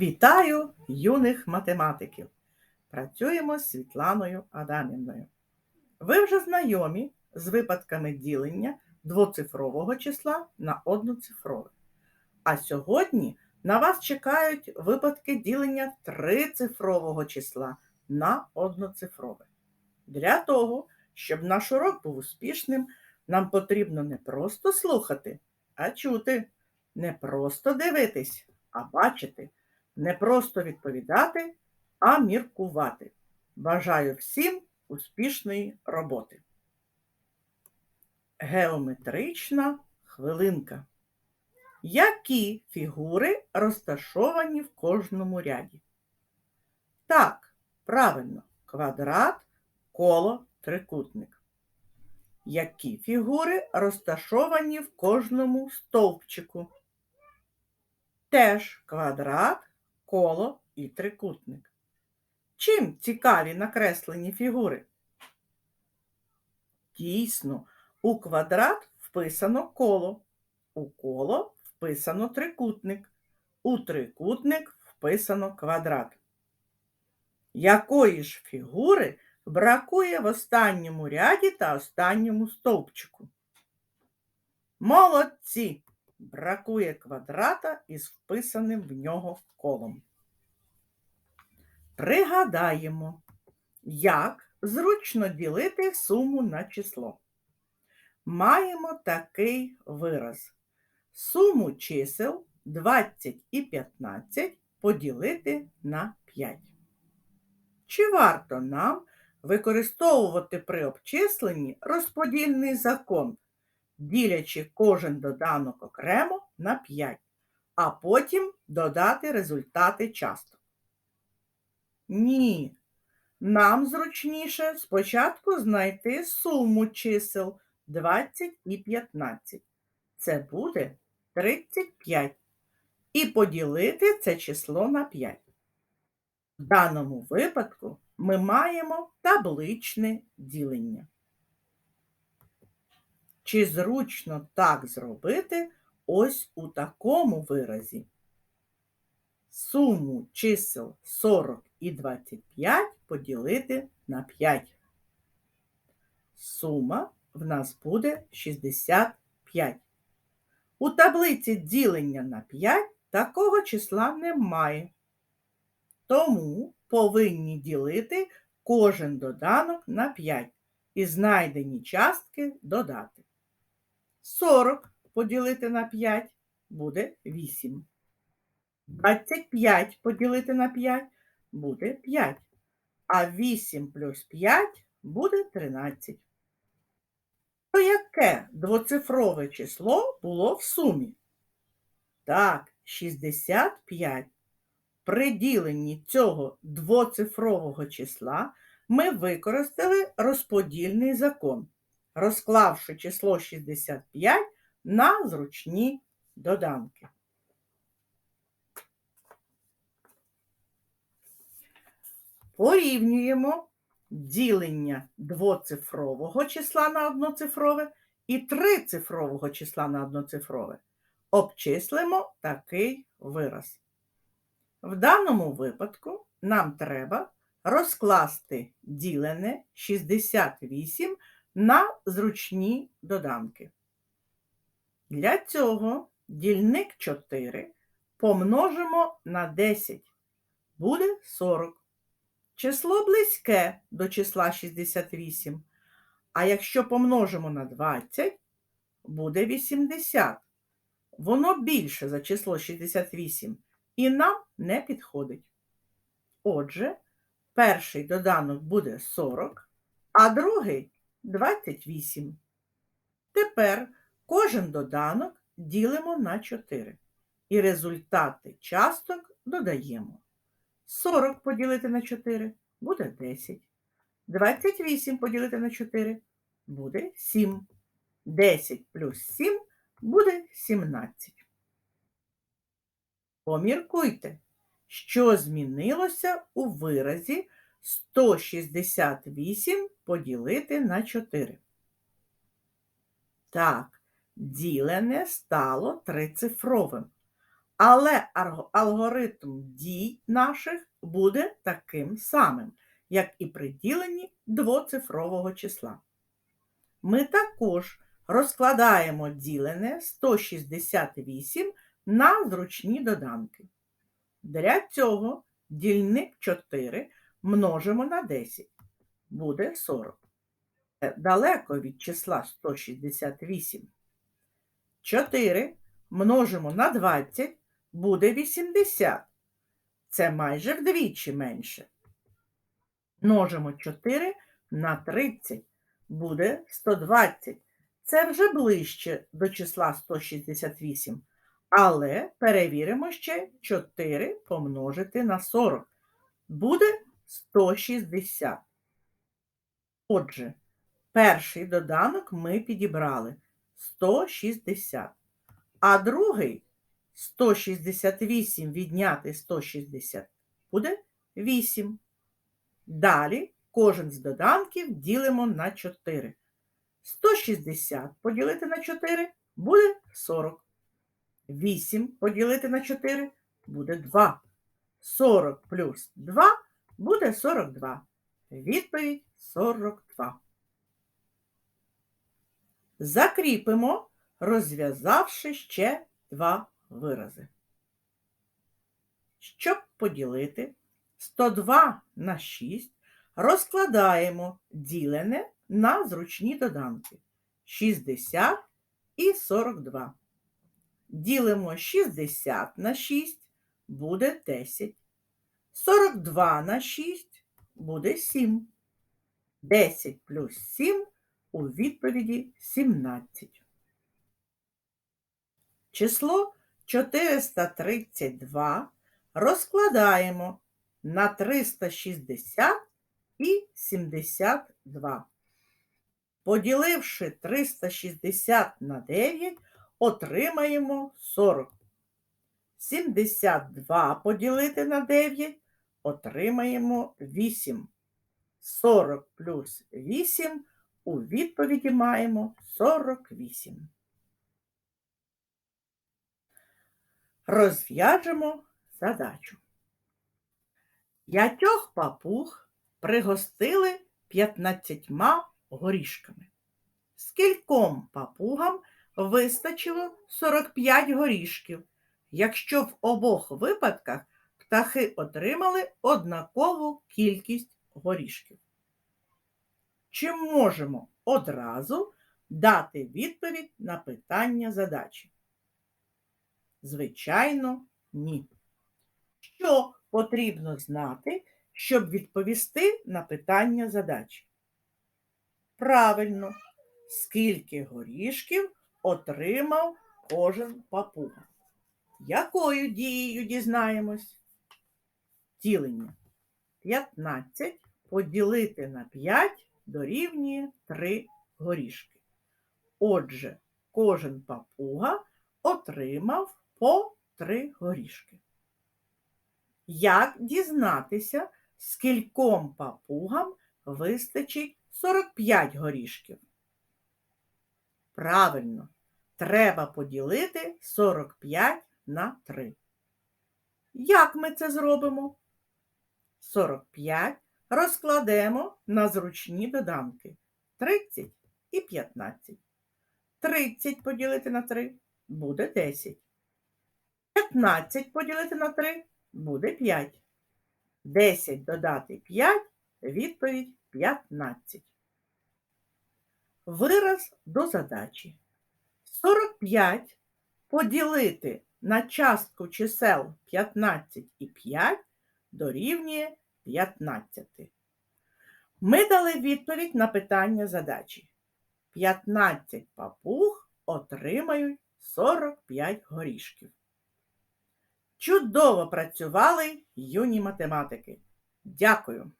Вітаю юних математиків! Працюємо з Світланою Адамівною. Ви вже знайомі з випадками ділення двоцифрового числа на одноцифрове. А сьогодні на вас чекають випадки ділення трицифрового числа на одноцифрове. Для того, щоб наш урок був успішним, нам потрібно не просто слухати, а чути, не просто дивитись, а бачити не просто відповідати, а міркувати. Бажаю всім успішної роботи. Геометрична хвилинка. Які фігури розташовані в кожному ряді? Так, правильно, квадрат, коло, трикутник. Які фігури розташовані в кожному стовпчику? Теж квадрат, коло і трикутник. Чим цікаві накреслені фігури? Дійсно, у квадрат вписано коло, у коло вписано трикутник, у трикутник вписано квадрат. Якої ж фігури бракує в останньому ряді та останньому стовпчику? Молодці! Бракує квадрата із вписаним в нього колом. Пригадаємо, як зручно ділити суму на число. Маємо такий вираз. Суму чисел 20 і 15 поділити на 5. Чи варто нам використовувати при обчисленні розподільний закон, ділячи кожен доданок окремо на 5, а потім додати результати часток? Ні. Нам зручніше спочатку знайти суму чисел 20 і 15. Це буде 35. І поділити це число на 5. В даному випадку ми маємо табличне ділення. Чи зручно так зробити ось у такому виразі? Суму чисел 40 і 25 поділити на 5. Сума в нас буде 65. У таблиці ділення на 5 такого числа немає. Тому повинні ділити кожен доданок на 5 і знайдені частки додати. 40 поділити на 5 буде 8. 25 поділити на 5 буде 5. А 8 плюс 5 буде 13. То яке двоцифрове число було в сумі? Так, 65. При діленні цього двоцифрового числа ми використали розподільний закон, розклавши число 65 на зручні доданки. Порівнюємо ділення двоцифрового числа на одноцифрове і трицифрового числа на одноцифрове. Обчислимо такий вираз. В даному випадку нам треба розкласти ділене 68 на зручні доданки. Для цього дільник 4 помножимо на 10, буде 40. Число близьке до числа 68. А якщо помножимо на 20, буде 80. Воно більше за число 68 і нам не підходить. Отже, перший доданок буде 40, а другий 28. Тепер кожен доданок ділимо на 4. І результати часток додаємо. 40 поділити на 4 буде 10. 28 поділити на 4 буде 7. 10 плюс 7 буде 17. Поміркуйте, що змінилося у виразі 168 поділити на 4. Так, ділене стало трицифровим, Але алгоритм дій наших буде таким самим, як і при діленні двоцифрового числа. Ми також розкладаємо ділене 168 на зручні доданки. Для цього дільник 4 множимо на 10. Буде 40. Це далеко від числа 168. 4 множимо на 20 буде 80. Це майже вдвічі менше. Множимо 4 на 30 буде 120. Це вже ближче до числа 168. Але перевіримо ще 4 помножити на 40. Буде 160. Отже, перший доданок ми підібрали 160. А другий 168 відняти 160 буде 8. Далі кожен з доданків ділимо на 4. 160 поділити на 4 буде 40. 8 поділити на 4 буде 2. 40 плюс 2 буде 42. Відповідь 42. Закріпимо, розв'язавши ще два вирази. Щоб поділити 102 на 6, розкладаємо ділене на зручні доданки 60 і 42. Ділимо 60 на 6 буде 10. 42 на 6 буде 7. 10 плюс 7 у відповіді 17. Число 432 розкладаємо на 360 і 72. Поділивши 360 на 9, отримаємо 40. 72 поділити на 9 отримаємо 8. 40 плюс 8 у відповіді маємо 48. Розв'яжемо задачу. П'ятьох папуг пригостили 15 горішками. Скільком папугам вистачило 45 горішків, якщо в обох випадках птахи отримали однакову кількість горішків. Чи можемо одразу дати відповідь на питання задачі? Звичайно, ні. Що потрібно знати, щоб відповісти на питання задачі? Правильно, скільки горішків отримав кожен папуга? Якою дією дізнаємось? Ділення. 15 поділити на 5 дорівнює 3 горішки. Отже, кожен папуга отримав по 3 горішки. Як дізнатися, скільком папугам вистачить 45 горішків? Правильно, треба поділити 45 на 3. Як ми це зробимо? 45 розкладемо на зручні доданки 30 і 15. 30 поділити на 3 буде 10. 15 поділити на 3 буде 5. 10 додати 5 відповідь 15. Вираз до задачі. 45 поділити на частку чисел 15 і 5 дорівнює 15. Ми дали відповідь на питання задачі. 15 папуг отримають 45 горішків. Чудово працювали юні математики. Дякую!